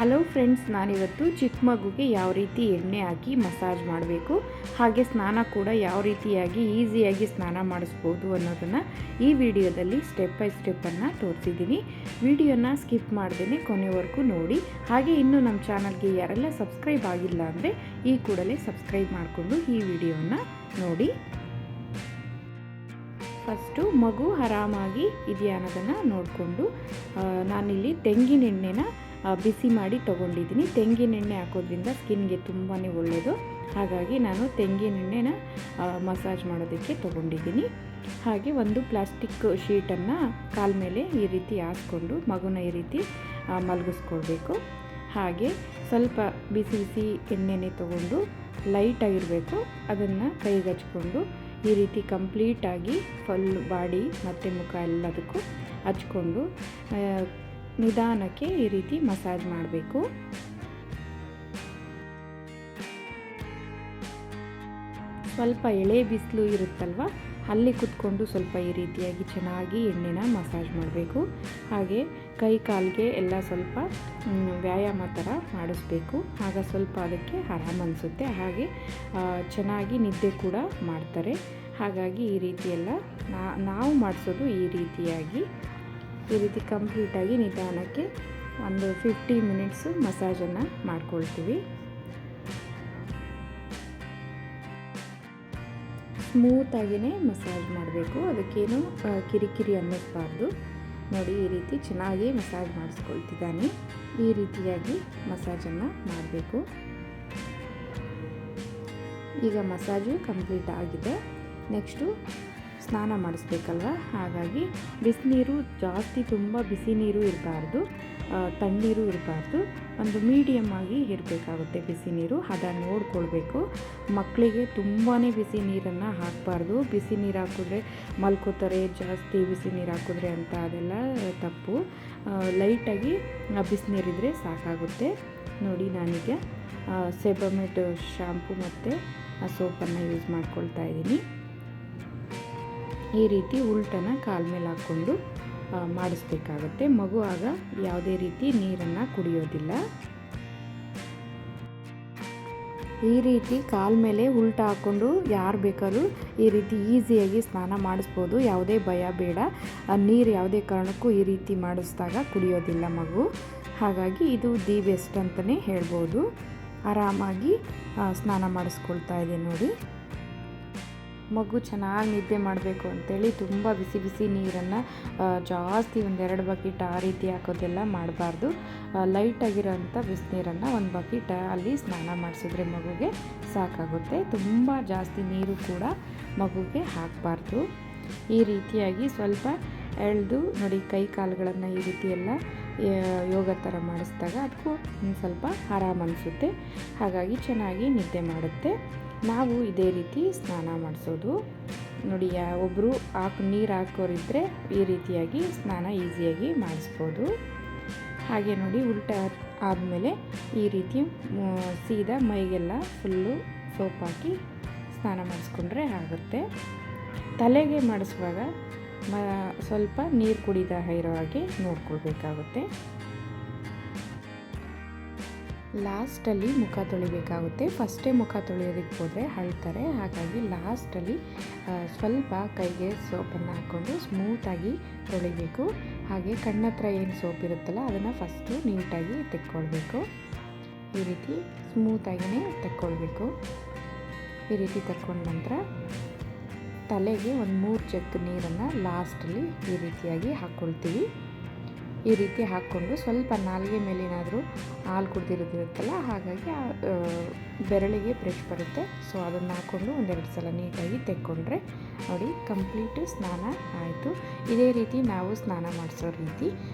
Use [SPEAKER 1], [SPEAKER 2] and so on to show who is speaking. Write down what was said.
[SPEAKER 1] Hello friends ನಾನಿವತ್ತು ಚಿಕ್ಕ ಮಗುಗೆ ಯಾವ ರೀತಿ ಎಣ್ಣೆ ಹಾಕಿ ಮಸಾಜ್ ಮಾಡಬೇಕು ಹಾಗೆ ಸ್ನಾನ ಕೂಡ ಯಾವ ರೀತಿಯಾಗಿ ಈಸಿಯಾಗಿ ಸ್ನಾನ ಮಾಡಿಸ್ಬೋದು ಅನ್ನೋದನ್ನು ಈ ವಿಡಿಯೋದಲ್ಲಿ ಸ್ಟೆಪ್ ಬೈ ಸ್ಟೆಪ್ಪನ್ನು ತೋರಿಸಿದ್ದೀನಿ. ವಿಡಿಯೋನ ಸ್ಕಿಪ್ ಮಾಡ್ದೇ ಕೊನೆವರೆಗೂ ನೋಡಿ. ಹಾಗೆ ಇನ್ನೂ ನಮ್ಮ ಚಾನಲ್ಗೆ ಯಾರೆಲ್ಲ ಸಬ್ಸ್ಕ್ರೈಬ್ ಆಗಿಲ್ಲ ಅಂದರೆ ಈ ಕೂಡಲೇ ಸಬ್ಸ್ಕ್ರೈಬ್ ಮಾಡಿಕೊಂಡು ಈ ವಿಡಿಯೋನ ನೋಡಿ. ಫಸ್ಟು ಮಗು ಆರಾಮಾಗಿ ಇದೆಯಾ ಅನ್ನೋದನ್ನು ನೋಡಿಕೊಂಡು ನಾನಿಲ್ಲಿ ತೆಂಗಿನ ಎಣ್ಣೆನ ಆ, ಬಿಸಿ ಮಾಡಿ ತೊಗೊಂಡಿದ್ದೀನಿ. ತೆಂಗಿನೆಣ್ಣೆ ಹಾಕೋದ್ರಿಂದ ಸ್ಕಿನ್ಗೆ ತುಂಬಾ ಒಳ್ಳೆಯದು ಹಾಗಾಗಿ ನಾನು ತೆಂಗಿನ ಎಣ್ಣೆನ ಮಸಾಜ್ ಮಾಡೋದಕ್ಕೆ ತೊಗೊಂಡಿದ್ದೀನಿ. ಹಾಗೆ ಒಂದು ಪ್ಲಾಸ್ಟಿಕ್ ಶೀಟನ್ನು ಕಾಲ ಮೇಲೆ ಈ ರೀತಿ ಹಾಕ್ಕೊಂಡು ಮಗುನ ಈ ರೀತಿ ಮಲಗಿಸ್ಕೊಳ್ಬೇಕು. ಹಾಗೆ ಸ್ವಲ್ಪ ಬಿಸಿ ಬಿಸಿ ಎಣ್ಣೆನೇ ತೊಗೊಂಡು ಲೈಟಾಗಿರಬೇಕು ಅದನ್ನು ಕೈಗೆ ಹಚ್ಕೊಂಡು ಈ ರೀತಿ ಕಂಪ್ಲೀಟಾಗಿ ಫುಲ್ ಬಾಡಿ ಮತ್ತು ಮುಖ ಎಲ್ಲದಕ್ಕೂ ಹಚ್ಕೊಂಡು ನಿಧಾನಕ್ಕೆ ಈ ರೀತಿ ಮಸಾಜ್ ಮಾಡಬೇಕು. ಸ್ವಲ್ಪ ಎಳೆ ಬಿಸಿಲು ಇರುತ್ತಲ್ವ, ಅಲ್ಲಿ ಕುತ್ಕೊಂಡು ಸ್ವಲ್ಪ ಈ ರೀತಿಯಾಗಿ ಚೆನ್ನಾಗಿ ಎಣ್ಣೆನ ಮಸಾಜ್ ಮಾಡಬೇಕು. ಹಾಗೆ ಕೈ ಕಾಲಿಗೆ ಎಲ್ಲ ಸ್ವಲ್ಪ ವ್ಯಾಯಾಮ ಥರ ಮಾಡಿಸ್ಬೇಕು. ಆಗ ಸ್ವಲ್ಪ ಅದಕ್ಕೆ ಆರಾಮ ಅನಿಸುತ್ತೆ. ಹಾಗೆ ಚೆನ್ನಾಗಿ ನಿದ್ದೆ ಕೂಡ ಮಾಡ್ತಾರೆ. ಹಾಗಾಗಿ ಈ ರೀತಿಯೆಲ್ಲ ನಾವು ಮಾಡಿಸೋದು ಈ ರೀತಿಯಾಗಿ ಈ ರೀತಿ ಕಂಪ್ಲೀಟಾಗಿ ನಿಧಾನಕ್ಕೆ ಒಂದು ಫಿಫ್ಟಿ ಮಿನಿಟ್ಸು ಮಸಾಜನ್ನು ಮಾಡ್ಕೊಳ್ತೀವಿ. ಸ್ಮೂತಾಗಿಯೇ ಮಸಾಜ್ ಮಾಡಬೇಕು. ಅದಕ್ಕೇನು ಕಿರಿಕಿರಿ ಅನ್ನಿಸ್ಬಾರ್ದು. ನೋಡಿ, ಈ ರೀತಿ ಚೆನ್ನಾಗಿ ಮಸಾಜ್ ಮಾಡಿಸ್ಕೊಳ್ತಿದ್ದಾನೆ. ಈ ರೀತಿಯಾಗಿ ಮಸಾಜನ್ನು ಮಾಡಬೇಕು. ಈಗ ಮಸಾಜು ಕಂಪ್ಲೀಟ್ ಆಗಿದೆ. ನೆಕ್ಸ್ಟು ಸ್ನಾನ ಮಾಡಿಸ್ಬೇಕಲ್ವ? ಹಾಗಾಗಿ ಬಿಸಿನೀರು ಜಾಸ್ತಿ ತುಂಬ ಬಿಸಿ ನೀರು ಇರಬಾರ್ದು. ತಣ್ಣೀರು ಇರಬಾರ್ದು. ಒಂದು ಮೀಡಿಯಮ್ ಆಗಿ ಇರಬೇಕಾಗುತ್ತೆ ಬಿಸಿ ನೀರು. ಅದನ್ನು ನೋಡ್ಕೊಳ್ಬೇಕು. ಮಕ್ಕಳಿಗೆ ತುಂಬಾ ಬಿಸಿ ನೀರನ್ನು ಹಾಕಬಾರ್ದು. ಬಿಸಿ ನೀರು ಹಾಕಿದ್ರೆ ಮಲ್ಕೋತಾರೆ, ಜಾಸ್ತಿ ಬಿಸಿ ನೀರು ಹಾಕಿದ್ರೆ ಅಂತ ಅದೆಲ್ಲ ತಪ್ಪು. ಲೈಟಾಗಿ ಬಿಸಿನೀರಿದ್ರೆ ಸಾಕಾಗುತ್ತೆ. ನೋಡಿ ನಾನೀಗ ಸೆಬಮೆಟ್ ಶ್ಯಾಂಪು ಮತ್ತು ಸೋಪನ್ನು ಯೂಸ್ ಮಾಡ್ಕೊಳ್ತಾ ಇದ್ದೀನಿ. ಈ ರೀತಿ ಉಲ್ಟನ ಕಾಲ ಮೇಲೆ ಹಾಕ್ಕೊಂಡು ಮಾಡಿಸ್ಬೇಕಾಗತ್ತೆ. ಮಗು ಆಗ ಯಾವುದೇ ರೀತಿ ನೀರನ್ನು ಕುಡಿಯೋದಿಲ್ಲ. ಈ ರೀತಿ ಕಾಲ ಮೇಲೆ ಉಲ್ಟ ಹಾಕ್ಕೊಂಡು ಯಾರು ಬೇಕಾದ್ರೂ ಈ ರೀತಿ ಈಸಿಯಾಗಿ ಸ್ನಾನ ಮಾಡಿಸ್ಬೋದು. ಯಾವುದೇ ಭಯ ಬೇಡ. ನೀರು ಯಾವುದೇ ಕಾರಣಕ್ಕೂ ಈ ರೀತಿ ಮಾಡಿಸಿದಾಗ ಕುಡಿಯೋದಿಲ್ಲ ಮಗು. ಹಾಗಾಗಿ ಇದು ದಿ ಬೆಸ್ಟ್ ಅಂತಲೇ ಹೇಳ್ಬೋದು. ಆರಾಮಾಗಿ ಸ್ನಾನ ಮಾಡಿಸ್ಕೊಳ್ತಾ ಇದೆ ನೋಡಿ. ಮಗು ಚೆನ್ನಾಗಿ ನಿದ್ದೆ ಮಾಡಬೇಕು ಅಂತೇಳಿ ತುಂಬ ಬಿಸಿ ಬಿಸಿ ನೀರನ್ನು ಜಾಸ್ತಿ ಒಂದೆರಡು ಬಕೆಟ್ ಆ ರೀತಿ ಹಾಕೋದೆಲ್ಲ ಮಾಡಬಾರ್ದು. ಲೈಟಾಗಿರೋಂಥ ಬಿಸಿನೀರನ್ನು ಒಂದು ಬಕೆಟ್ ಅಲ್ಲಿ ಸ್ನಾನ ಮಾಡಿಸಿದ್ರೆ ಮಗುಗೆ ಸಾಕಾಗುತ್ತೆ. ತುಂಬ ಜಾಸ್ತಿ ನೀರು ಕೂಡ ಮಗುಗೆ ಹಾಕಬಾರ್ದು. ಈ ರೀತಿಯಾಗಿ ಸ್ವಲ್ಪ ಎಳೆದು ನೋಡಿ ಕೈ ಕಾಲುಗಳನ್ನು ಈ ರೀತಿ ಎಲ್ಲ ಆ, ಯೋಗ ಥರ ಮಾಡಿಸಿದಾಗ ಅದಕ್ಕೂ ಸ್ವಲ್ಪ ಆರಾಮ ಅನಿಸುತ್ತೆ. ಹಾಗಾಗಿ ಚೆನ್ನಾಗಿ ನಿದ್ದೆ ಮಾಡುತ್ತೆ. ನಾವು ಇದೇ ರೀತಿ ಸ್ನಾನ ಮಾಡಿಸೋದು. ನೋಡಿ ಒಬ್ಬರು ಹಾಕಿ, ನೀರು ಹಾಕೋರಿದ್ರೆ ಈ ರೀತಿಯಾಗಿ ಸ್ನಾನ ಈಸಿಯಾಗಿ ಮಾಡಿಸ್ಬೋದು. ಹಾಗೆ ನೋಡಿ, ಉಲ್ಟ ಆದಮೇಲೆ ಈ ರೀತಿ ಸೀದಾ ಮೈಗೆಲ್ಲ ಫುಲ್ಲು ಸೋಪ್ ಹಾಕಿ ಸ್ನಾನ ಮಾಡಿಸ್ಕೊಂಡ್ರೆ ಆಗುತ್ತೆ. ತಲೆಗೆ ಮಾಡಿಸುವಾಗ ಮ, ಸ್ವಲ್ಪ ನೀರು ಕುಡಿದ ಇರೋ ಹಾಗೆ ನೋಡ್ಕೊಳ್ಬೇಕಾಗುತ್ತೆ. ಲಾಸ್ಟಲ್ಲಿ ಮುಖ ತೊಳಿಬೇಕಾಗುತ್ತೆ. ಫಸ್ಟೇ ಮುಖ ತೊಳೆಯೋದಕ್ಕೆ ಹೋದರೆ ಅಳ್ತಾರೆ. ಹಾಗಾಗಿ ಲಾಸ್ಟಲ್ಲಿ ಸ್ವಲ್ಪ ಕೈಗೆ ಸೋಪನ್ನು ಹಾಕ್ಕೊಂಡು ಸ್ಮೂತಾಗಿ ತೊಳಿಬೇಕು. ಹಾಗೆ ಕಣ್ಣತ್ರ ಏನು ಸೋಪ್ ಇರುತ್ತಲ್ಲ, ಅದನ್ನು ಫಸ್ಟು ನೀಟಾಗಿ ತೆಕ್ಕೊಳ್ಬೇಕು. ಈ ರೀತಿ ಸ್ಮೂತಾಗಿಯೇ ತಕ್ಕೊಳ್ಬೇಕು. ಈ ರೀತಿ ತಕ್ಕೊಂಡ ನಂತರ ತಲೆಗೆ ಒಂದು ಮೂರು ಜಗ್ ನೀರನ್ನು ಲಾಸ್ಟಲ್ಲಿ ಈ ರೀತಿಯಾಗಿ ಹಾಕ್ಕೊಳ್ತೀವಿ. ಈ ರೀತಿ ಹಾಕ್ಕೊಂಡು ಸ್ವಲ್ಪ ನಾಲಿಗೆ ಮೇಲೇನಾದರೂ ಹಾಲು ಕುಡ್ದಿರೋದಿರುತ್ತಲ್ಲ, ಹಾಗಾಗಿ ಬೆರಳಿಗೆ ಬ್ರಷ್ ಬರುತ್ತೆ. ಸೊ ಅದನ್ನು ಹಾಕ್ಕೊಂಡು ಒಂದೆರಡು ಸಲ ನೀಟಾಗಿ ತೆಕ್ಕೊಂಡ್ರೆ ನೋಡಿ ಕಂಪ್ಲೀಟು ಸ್ನಾನ ಆಯಿತು. ಇದೇ ರೀತಿ ನಾವು ಸ್ನಾನ ಮಾಡಿಸೋ ರೀತಿ